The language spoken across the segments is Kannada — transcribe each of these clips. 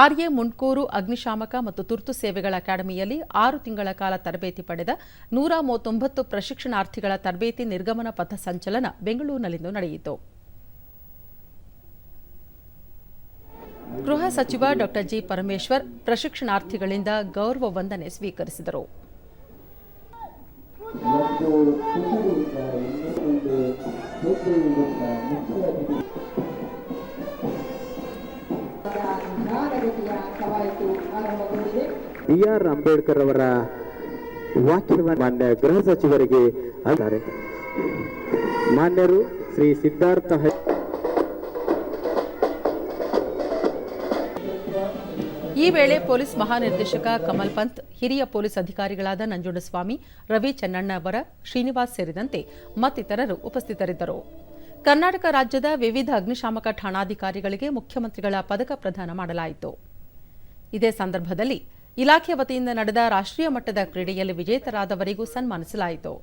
ಆರ್ಎ ಮುಂಡ್ಕೂರು ಅಗ್ನಿಶಾಮಕ ಮತ್ತು ತುರ್ತು ಸೇವೆಗಳ ಅಕಾಡೆಮಿಯಲ್ಲಿ ಆರು ತಿಂಗಳ ಕಾಲ ತರಬೇತಿ ಪಡೆದ ನೂರ ಮೂವತ್ತೊಂಬತ್ತು ಪ್ರಶಿಕ್ಷಣಾರ್ಥಿಗಳ ತರಬೇತಿ ನಿರ್ಗಮನ ಪಥ ಸಂಚಲನ ಬೆಂಗಳೂರಿನಲ್ಲಿಂದು ನಡೆಯಿತು. ಗೃಹ ಸಚಿವ ಡಾ. ಜಿ. ಪರಮೇಶ್ವರ್ ಪ್ರಶಿಕ್ಷಣಾರ್ಥಿಗಳಿಂದ ಗೌರವ ವಂದನೆ ಸ್ವೀಕರಿಸಿದರು. ಜ್ಞಾನಗತಿಯ ಕವಾಯತು ಆರಂಭಗೊಂಡಿದೆ. ಬಿ ಆರ್ ಅಂಬೇಡ್ಕರ್ ಅವರ ವಾಕ್ಯವನ್ನು ಮಾನ್ಯ ಗೃಹ ಸಚಿವರಿಗೆ ಅಂದರೆ ಮಾನ್ಯರು ಶ್ರೀ ಸಿದ್ಧಾರ್ಥ ಈ ವೇಳೆ ಪೊಲೀಸ್ ಮಹಾನಿರ್ದೇಶಕ ಕಮಲ್ ಪಂತ್ ಹಿರಿಯ ಪೊಲೀಸ್ ಅಧಿಕಾರಿಗಳಾದ ನಂಜುಂಡಸ್ವಾಮಿ ರವಿ ಚೆನ್ನಣ್ಣವರ ಶ್ರೀನಿವಾಸ್ ಸೇರಿದಂತೆ ಮತ್ತಿತರರು ಉಪಸ್ಥಿತರಿದ್ದರು. ಕರ್ನಾಟಕ ರಾಜ್ಯದ ವಿವಿಧ ಅಗ್ನಿಶಾಮಕ ಠಾಣಾಧಿಕಾರಿಗಳಿಗೆ ಮುಖ್ಯಮಂತ್ರಿಗಳ ಪದಕ ಪ್ರದಾನ ಮಾಡಲಾಯಿತು. ಇದೇ ಸಂದರ್ಭದಲ್ಲಿ ಇಲಾಖೆ ವತಿಯಿಂದ ನಡೆದ ರಾಷ್ಟ್ರೀಯ ಮಟ್ಟದ ಕ್ರೀಡೆಯಲ್ಲಿ ವಿಜೇತರಾದವರಿಗೂ ಸನ್ಮಾನಿಸಲಾಯಿತು.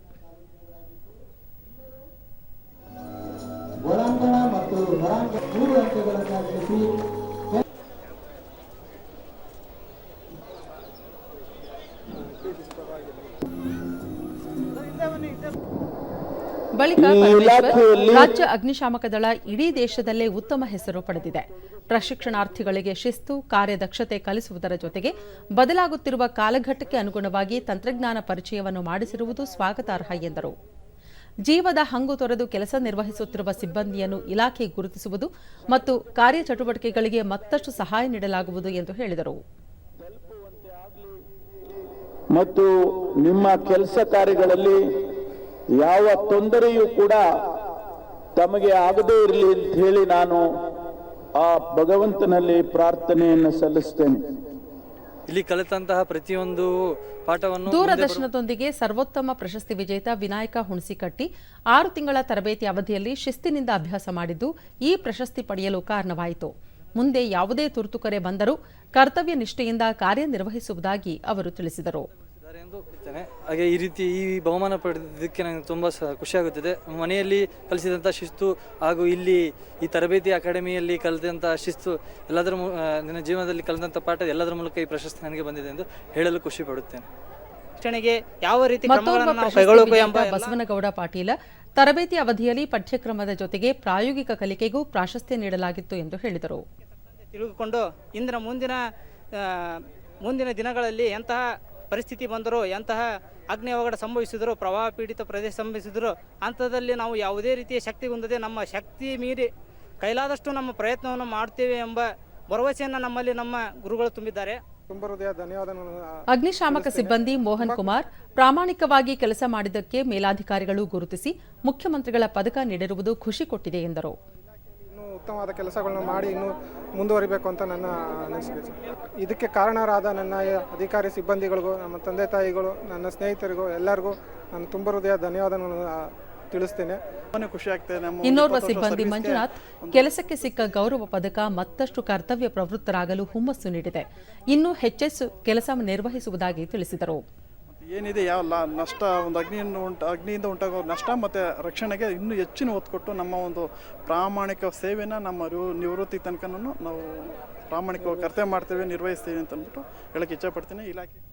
ಬಳಿಕ ರಾಜ್ಯ ಅಗ್ನಿಶಾಮಕ ದಳ ಇಡೀ ದೇಶದಲ್ಲೇ ಉತ್ತಮ ಹೆಸರು ಪಡೆದಿದೆ. ಪ್ರಶಿಕ್ಷಣಾರ್ಥಿಗಳಿಗೆ ಶಿಸ್ತು ಕಾರ್ಯದಕ್ಷತೆ ಕಲಿಸುವುದರ ಜೊತೆಗೆ ಬದಲಾಗುತ್ತಿರುವ ಕಾಲಘಟ್ಟಕ್ಕೆ ಅನುಗುಣವಾಗಿ ತಂತ್ರಜ್ಞಾನ ಪರಿಚಯವನ್ನು ಮಾಡಿಸಿರುವುದು ಸ್ವಾಗತಾರ್ಹ ಎಂದರು. ಜೀವದ ಹಂಗು ತೊರೆದು ಕೆಲಸ ನಿರ್ವಹಿಸುತ್ತಿರುವ ಸಿಬ್ಬಂದಿಯನ್ನು ಇಲಾಖೆ ಗುರುತಿಸುವುದು ಮತ್ತು ಕಾರ್ಯಚಟುವಟಿಕೆಗಳಿಗೆ ಮತ್ತಷ್ಟು ಸಹಾಯ ನೀಡಲಾಗುವುದು ಎಂದು ಹೇಳಿದರು. ಮತ್ತು ನಿಮ್ಮ ಕೆಲಸ ಕಾರ್ಯಗಳಲ್ಲಿ ಯಾವ ತೊಂದರೆಯೂ ಕೂಡ ತಮಗೆ ಆಗದೇ ಇರಲಿ ಅಂತ ಹೇಳಿ ನಾನು ಆ ಭಗವಂತನಲ್ಲಿ ಪ್ರಾರ್ಥನೆಯನ್ನು ಸಲ್ಲಿಸ್ತೇನೆ. ಇಲ್ಲಿ ಕಲಿತಂತಹ ಪ್ರತಿಯೊಂದು ಪಾಠವನ್ನು ದೂರದರ್ಶನದೊಂದಿಗೆ ಸರ್ವೋತ್ತಮ ಪ್ರಶಸ್ತಿ ವಿಜೇತ ವಿನಾಯಕ ಹುಣಸಿಕಟ್ಟಿ ಆರು ತಿಂಗಳ ತರಬೇತಿ ಅವಧಿಯಲ್ಲಿ ಶಿಸ್ತಿನಿಂದ ಅಭ್ಯಾಸ ಮಾಡಿದ್ದು ಈ ಪ್ರಶಸ್ತಿ ಪಡೆಯಲು ಕಾರಣವಾಯಿತು. ಮುಂದೆ ಯಾವುದೇ ತುರ್ತು ಕರೆ ಬಂದರೂ ಕರ್ತವ್ಯ ನಿಷ್ಠೆಯಿಂದ ಕಾರ್ಯನಿರ್ವಹಿಸುವುದಾಗಿ ಅವರು ತಿಳಿಸಿದರು. ಎಂದು ಹೇಳ್ತೇನೆ. ಹಾಗೆ ಈ ರೀತಿ ಈ ಬಹುಮಾನ ಪಡೆದಿದ್ದಕ್ಕೆ ನನಗೆ ತುಂಬ ಖುಷಿಯಾಗುತ್ತಿದೆ ಮನೆಯಲ್ಲಿ ಕಲಿಸಿದಂಥ ಶಿಸ್ತು ಹಾಗೂ ಇಲ್ಲಿ ಈ ತರಬೇತಿ ಅಕಾಡೆಮಿಯಲ್ಲಿ ಕಲಿತಂಥ ಶಿಸ್ತು ಎಲ್ಲದರ ನನ್ನ ಜೀವನದಲ್ಲಿ ಕಲಿತಂಥ ಪಾಠ ಎಲ್ಲದರ ಮೂಲಕ ಈ ಪ್ರಶಸ್ತಿ ನನಗೆ ಬಂದಿದೆ ಎಂದು ಹೇಳಲು ಖುಷಿ ಪಡುತ್ತೇನೆ. ಶಿಕ್ಷಣಿಗೆ ಯಾವ ರೀತಿ ಕ್ರಮಗಳನ್ನು ಕೈಗೊಳ್ಳಬೇಕು ಎಂಬ ಎಲ್ಲ- ಬಸವನಗೌಡ ಪಾಟೀಲ ತರಬೇತಿ ಅವಧಿಯಲ್ಲಿ ಪಠ್ಯಕ್ರಮದ ಜೊತೆಗೆ ಪ್ರಾಯೋಗಿಕ ಕಲಿಕೆಗೂ ಪ್ರಾಶಸ್ತ್ಯ ನೀಡಲಾಗಿತ್ತು ಎಂದು ಹೇಳಿದರು. ತಿಳಿದುಕೊಂಡು ಇಂದಿನ ಮುಂದಿನ ಮುಂದಿನ ದಿನಗಳಲ್ಲಿ ಎಂತಹ ಪರಿಸ್ಥಿತಿ ಬಂದರೂ ಎಂತಹ ಅಗ್ನಿ ಅವಘಡ ಸಂಭವಿಸಿದರೂ ಪ್ರವಾಹ ಪೀಡಿತ ಪ್ರದೇಶ ಸಂಭವಿಸಿದರೂ ಅಂಥದ್ದಲ್ಲಿ ನಾವು ಯಾವುದೇ ರೀತಿಯ ಶಕ್ತಿ ಹೊಂದದೆ ನಮ್ಮ ಶಕ್ತಿ ಮೀರಿ ಕೈಲಾದಷ್ಟು ನಮ್ಮ ಪ್ರಯತ್ನವನ್ನು ಮಾಡ್ತೇವೆ ಎಂಬ ಭರವಸೆಯನ್ನು ನಮ್ಮಲ್ಲಿ ನಮ್ಮ ಗುರುಗಳು ತುಂಬಿದ್ದಾರೆ. ಅಗ್ನಿಶಾಮಕ ಸಿಬ್ಬಂದಿ ಮೋಹನ್ ಕುಮಾರ್ ಪ್ರಾಮಾಣಿಕವಾಗಿ ಕೆಲಸ ಮಾಡಿದ್ದಕ್ಕೆ ಮೇಲಾಧಿಕಾರಿಗಳು ಗುರುತಿಸಿ ಮುಖ್ಯಮಂತ್ರಿಗಳ ಪದಕ ನೀಡಿರುವುದು ಖುಷಿ ಕೊಟ್ಟಿದೆ ಎಂದರು. ಉತ್ತಮವಾದ ಕೆಲಸಗಳನ್ನು ಮಾಡಿ ಇನ್ನೂ ಮುಂದುವರಿಬೇಕು ಅಂತ ನನ್ನ ಅನಿಸಿಕೆ ಸರ್. ಇದಕ್ಕೆ ಕಾರಣರಾದ ನನ್ನ ಅಧಿಕಾರಿ ಸಿಬ್ಬಂದಿಗಳಿಗೂ ನಮ್ಮ ತಂದೆ ತಾಯಿಗಳು ನನ್ನ ಸ್ನೇಹಿತರಿಗೂ ಎಲ್ಲರಿಗೂ ನಾನು ತುಂಬ ಹೃದಯ ಧನ್ಯವಾದಗಳನ್ನು ತಿಳಿಸ್ತೇನೆ. ಖುಷಿ ಆಗ್ತದೆ ನಮ್ಮ ಇನ್ನೋರ್ವ ಸಿಬ್ಬಂದಿ ಮಂಜುನಾಥ್ ಕೆಲಸಕ್ಕೆ ಸಿಕ್ಕ ಗೌರವ ಪದಕ ಮತ್ತಷ್ಟು ಕರ್ತವ್ಯ ಪ್ರವೃತ್ತರಾಗಲು ಹುಮ್ಮಸ್ಸು ನೀಡಿದೆ. ಇನ್ನೂ ಹೆಚ್ಚೆಚ್ಚು ಕೆಲಸ ನಿರ್ವಹಿಸುವುದಾಗಿ ತಿಳಿಸಿದರು. ಏನಿದೆ ಯಾವ ನಷ್ಟ, ಒಂದು ಅಗ್ನಿಯನ್ನು ಉಂಟು, ಅಗ್ನಿಯಿಂದ ಉಂಟಾಗೋ ನಷ್ಟ ಮತ್ತು ರಕ್ಷಣೆಗೆ ಇನ್ನೂ ಹೆಚ್ಚಿನ ಒತ್ತು ಕೊಟ್ಟು ನಮ್ಮ ಒಂದು ಪ್ರಾಮಾಣಿಕ ಸೇವೆನ ನಮ್ಮ ನಿವೃತ್ತಿ ತನಕನೂ ನಾವು ಪ್ರಾಮಾಣಿಕವಾಗಿ ಕರ್ತವ್ಯ ಮಾಡ್ತೇವೆ, ನಿರ್ವಹಿಸ್ತೇವೆ ಅಂತ ಅಂದ್ಬಿಟ್ಟು ಹೇಳಕ್ಕೆ ಇಚ್ಛೆಪಡ್ತೀನಿ ಇಲಾಖೆ